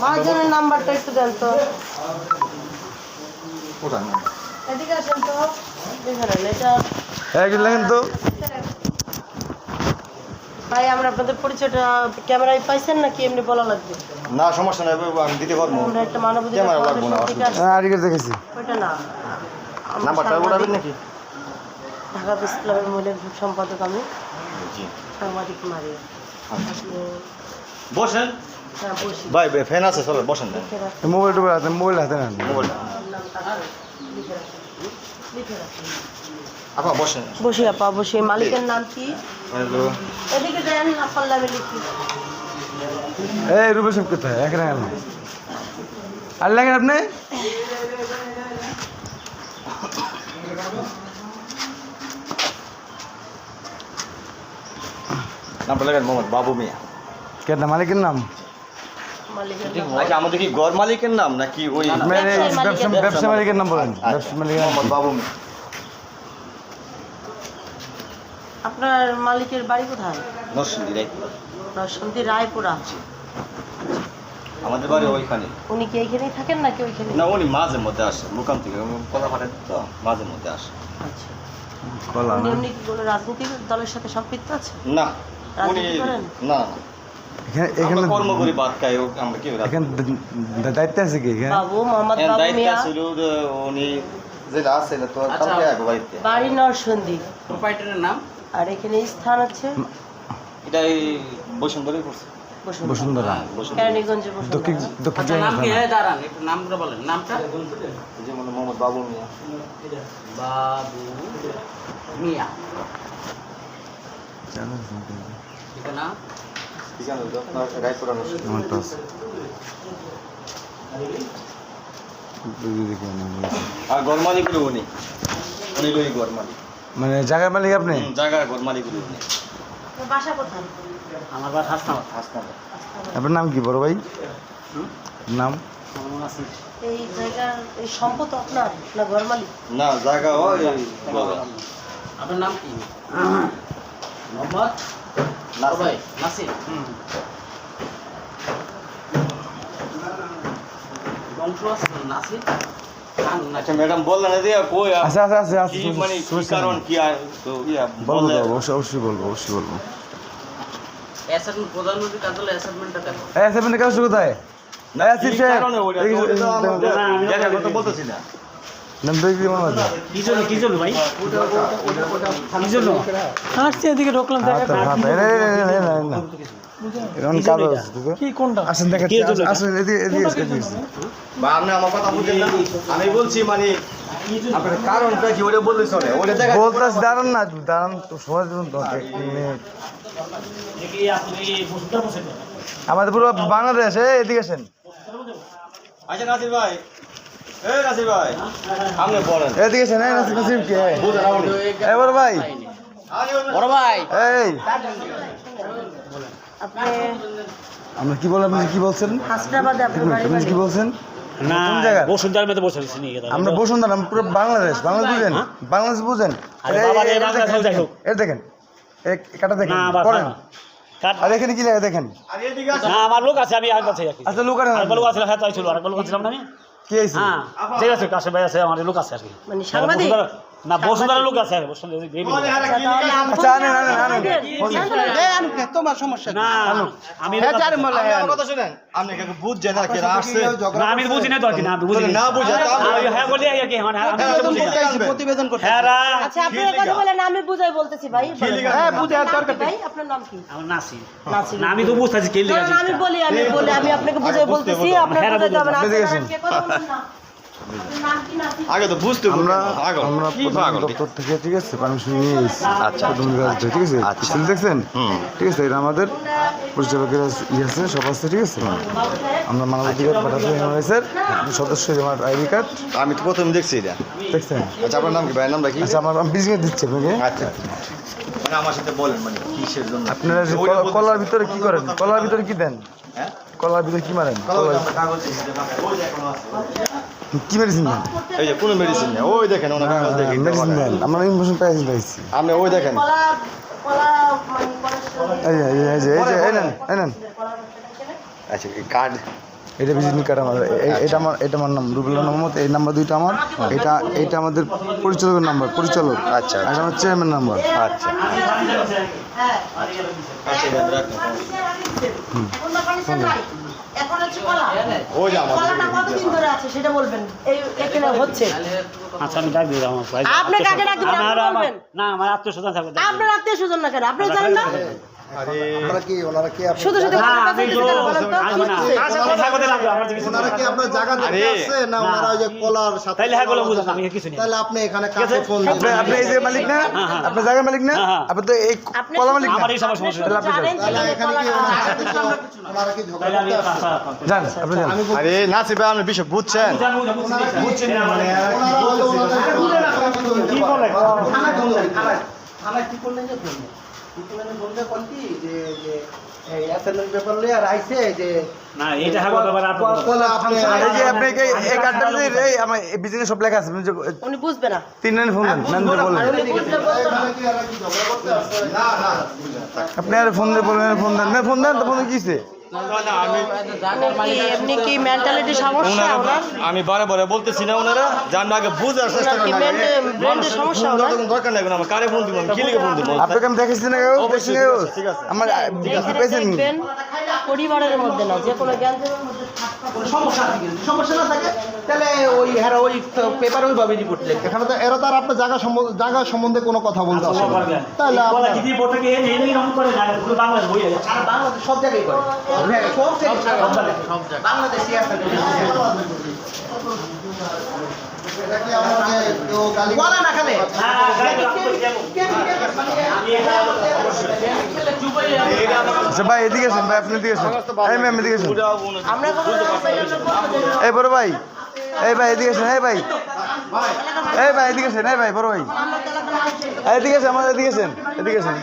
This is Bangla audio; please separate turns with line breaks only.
মহাজনের নাম্বারটা একটু দেন তো। এদিকে আসেন তো। দেখেন এটা
এক লেখেন তো।
ভাই আমরা আপনাদের পরিচয়টা ক্যামেরায় পাইছেন নাকি এমনি বলা লাগবে?
না সমস্যা নাই আমি দিতে পারব।
আমরা একটা মানবাধিকার
ক্যামেরা লাগবো না,
ফাউন্ডেশন থেকে আসছি।
হ্যাঁ আরিকে দেখেছি।
ওইটা না।
নাম্বারটা ওঠাবেন নাকি?
ঢাকা প্রেস ক্লাবের সম্পাদক আমি।
জি।
সাংবাদিক মারিয়া।
বসেন।
হ্যাঁ বসি
ভাই ভাই, ফ্যান আছে চলো বসেন
লিখে রাখুন।
মোবাইল টোবাইল হাতে মোবাইল হাতে নেন
মোবাইলটা
লিখে রাখুন। লিখে রাখুন।
আপা বসেন
বসি আপা বসি মালিকের নাম কি
হ্যালো
এদিকে দেন আপনার নামে লিখি
এই রূপে সব কোথায় এক লেখেন আর লেখেন আপনি
নামটা লেখেন মোহাম্মদ বাবু মিয়া
কেন মালিকের নাম
মালিকের নাম
আচ্ছা আমাদের কি ঘর মালিকের নাম নাকি ওই
আপনার ব্যবসা
মালিকের-
নাম বলেন
আচ্ছা,
ব্যবসা মালিকের
মোহাম্মদ বাবু।
আপনার মালিকের বাড়ি কোথায়?
নরসিংদী রাই
নরসিংদী রায়পুরা।
আমাদের বাড়ি ওইখানে।
উনি কি এইখানেই থাকেন নাকি ওইখানে?
না উনি মাঝে মধ্যে আসে মুকাম থেকে। উনি কলা ফাটান তো মাঝে মধ্যে আসে
আচ্ছা।
কলা
উনি কি কোনো রাজনৈতিক দলের সাথে সম্পৃক্ত আছে
না উনি
রাজনীতি করেন?
না
এখানে এখানে
কর্ম করি বাদ খাই আমরা কি
এখানে দা- দা- দায়িত্ব আছে কি এখানে?
বাবু মোহাম্মদ
হ্যাঁ,
বাবু মিয়া।
ছিল উনি যেটা আছে এটা তো কালকে আগে বাড়িতে।
বাড়ি নরসিংদী
প্রোপাইটারের নাম?
আর এখানে স্থান আছে?
এটা এই বসুন্ধরাই করছে
বসুন্ধরা।
বসুন্ধরা।
বসুন্ধরা।
কেরানীগঞ্জে বসুন্ধরা।
আচ্ছা নাম কি? হ্যাঁ দাঁড়ান একটু নামটা বলেন। নামটা?
যেমন মোহাম্মদ বাবু মিয়া।
বাবু মিয়া।
পরগনা।
ঠিকানা
মানে জায়গার মালিক আপনি?
ঘর মালিক
আপনার
আমার বাস
নাম কি বড় ভাই? নাম?
আছে
এই জায়গার এই সম্পদ আপনার না ঘর মালিক?
না জায়গা ওই
আপনার নাম কি? মোহাম্মদ
নাসির।
বংশ আছে নাসির।
আচ্ছা ম্যাডাম বললেন না কই
আচ্ছা আচ্ছা আচ্ছা আচ্ছা
মানে কি কারণ কি আর তো ইয়া
বলব অবশ্যই অবশ্যই বলব অবশ্যই বলব।
অ্যাসাইনমেন্ট প্রধানমন্ত্রী কার্যালয় অ্যাসাইনমেন্টটা দেখো
কোথায়?
না, তো। বলতেছি না। আমি বলছি মানে আপনার কারণটা কি? ওটা বলতে চলে। ওটা দেখা
দাঁড়ান না দাঁড়ান তো সময় দিন তো এক মিনিট।
দেখি আপনি বসুন্ধরা বসে
আমাদের পুরো বাংলাদেশ এদিকে আসেন।
আচ্ছা নাসির ভাই
এদিকে আসেন এই নাসির নাসির কে? এবার ভাই।
বড় ভাই।
এই। আমরা কি বললাম কি বলছেন? কি বলছেন?
না
কোন
মধ্যে বসে
আমরা বসুন্ধরা পুরো বাংলাদেশ বাংলাদেশ বুঝেন? বাংলাদেশ বুঝেন? এই- দেখেন, দেখেন। কাটা আর এখানে কি লেখা দেখেন?
না আমার লোক আছে আমি আর কাছে
আচ্ছা লোক আর
লোক আছে হ্যাঁ তাই ছিল আরেকবার লোক ছিলাম না আমি
কি হয়েছে?
হ্যাঁ। ঠিক আছে কাশে ভাই আছে আমার লোক আছে আর কি।
মানে সাংবাদিক?
না বসুন্ধরা লোক আছে।
আচ্ছা,
আনেন আনেন আনেন
তোমার সমস্যা
না আমি
জানি
আপনি আমার কথা শুনেন। আপনি কাকে বুঝছেন না কেন আসছে।
না আমি বুঝি না তো না আমি বুঝি
না বুঝে
আমি
আমি-
হ্যাঁ বলি আর কি মানে আমি তো বুঝি না
প্রতিবেদন করতে
হ্যাঁ
আচ্ছা আপনি কথা বলেন আমি বুঝাই বলতেছি ভাই।
হ্যাঁ,
আপনার
বুঝার
নাম কি
দরকার
ভাই? আপনার নাম কি?
আমার নাসি
নাসির।
আমি তো বুঝতেছি কে লিখা
আমি বলি আমি বলি আমি আপনাকে বুঝাই
বুঝতে
বলতেছি আপনার
হ্যাঁ,
না? কথা বলুন না। নাম?
আগে তো বুঝতে
আমরা আমরা প্রধান দপ্তর থেকে ঠিক আছে পারমিশন নিয়ে এসেছি।
আচ্ছা।
কাজ ঠিক আছে?
আচ্ছা।
দেখছেন। ঠিক আছে এটা আমাদের পরিচালকের ইয়ে আছে সব আছে ঠিক আছে? আমরা মানবাধিকার পাঠাতে এমআইএসের সদস্য আমার আইডি কার্ড।
আমি তো প্রথম দেখছি এটা।
দেখছেন?
আচ্ছা আপনার নাম কি ভাইয়ের নামটা কি
আচ্ছা আমার আমি বিজনেস দিচ্ছি আপনাকে।
আচ্ছা মানে আমার সাথে বলেন মানে কিসের জন্য?
আপনারা কলার ভিতরে কি করেন? কলার ভিতরে কি দেন?
হ্যাঁ?
কলার ভিতরে কি মারেন? কি মেডিসিন দেন
এই যে কোনো মেডিসিন নেই। ওই দেখেন ওনার কাগজ দেখেন
মেডিসিন দেন আমরা ইনফরমেশন পাইছি পাইছি
আপনি ওই দেখেন।
কলা কলা মানে
এই যে এই যে এই যে এই নেন এই নেন।
আচ্ছা কার্ড
এটা ভিজিটিং কার্ড আমার এটা আমার এটা আমার নাম রুবেল মোহাম্মদ এই নাম্বার দুইটা আমার এটা এটা আমাদের পরিচালকের নাম্বার পরিচালক
আচ্ছা,
আর এটা আমার চেয়ারম্যান নাম্বার
আচ্ছা
এখন না পানিশন নাই। এখন হচ্ছে কলা।
ওই যে আমাদের
কলাটা কতদিন ধরে আছে সেটা বলবেন এই এখানে হচ্ছে
আচ্ছা আমি ডাক দিয়ে আমার ভাই
আপনি কাকে ডাক দিবেন? আপনি
আমার আমার-
বলবেন।
না আমার আত্মীয় স্বজন থাকবে
আপনার আত্মীয় স্বজন না কেন আপনি জানেন না
আমি।
কি
কিছু
ওনারা কি আপনার জায়গা দেখতে আসছে না ওনারা ওই যে কলার সাথে
হ্যাঁ গুলো আমি কিছু নেই
তাহলে আপনি এখানে কাকে ফোন
আপনি আপনি এই যে মালিক না? আপনার জায়গার মালিক না?
হ্যাঁ, হ্যাঁ।
আপনি তো এই কলা মালিক না?
আমার এই সমস্যা
তাহলে
এখানে
কি ওনার কি ঝগড়া করতে আসছে?
আপনি
আরে নাসিবে আপনি বিষয় বুঝছেন?
বুঝছেন না মানে
ওনারা
কি বলে?
কি করলেন যে কি? যে যে অ্যাসাইনমেন্ট পেপার লইয়া রাইছে যে
না এটা
এই যে আপনি এই এই কার্ডটা এই আমার বিজনেস সব লেখা আছে
উনি বুঝবে না।
তিন লাইন ফোন দেন নাম দিয়ে বলেন আপনি আর ফোন দিয়ে বলেন ফোন দেন। না ফোন দেন তো ফোন কিছে
কি এমনি কি মেন্টালিটি সমস্যা
ওনার আমি বারে বারে বলতেছি না ওনারা জান আগে বুঝার চেষ্টা
করি সমস্যা ওনার?
দরকার নাই আমার কারে ফোন দিব আমি কি লিখে ফোন দিব?
আপনাকে আমি দেখেছি না কেউ? দেখছি না। আমার পেয়েছেন
পরিবারের মধ্যে না যে কোনো জ্ঞান মধ্যে
কোনো সমস্যা আছে যদি সমস্যা না থাকে তাহলে ওই হ্যাঁ ওই পেপার ওইভাবে রিপোর্ট লেখে।
এখানে তো এরা তো আর আপনার জায়গা সম্বন্ধে জায়গা সম্বন্ধে কোনো কথা বলতে আসে তাহলে
বাংলাদেশ
সব জায়গায় করে। হ্যাঁ, বাংলাদেশি। আছে
এটা কি আমাকে কেউ গালি
বলা না খালে।
না না গাড়ি তো আপনি যাব। আমি এখানে
আচ্ছা ভাই এদিকে আসেন ভাই আপনি এদিকে আসেন। এই ম্যাম এদিকে আসেন। এই বড় ভাই। এই ভাই এদিকে আসেন এই ভাই। এই ভাই এদিকে আসেন এই ভাই বড় ভাই। এদিকে আসেন আমার এদিকে আসেন এদিকে আসেন।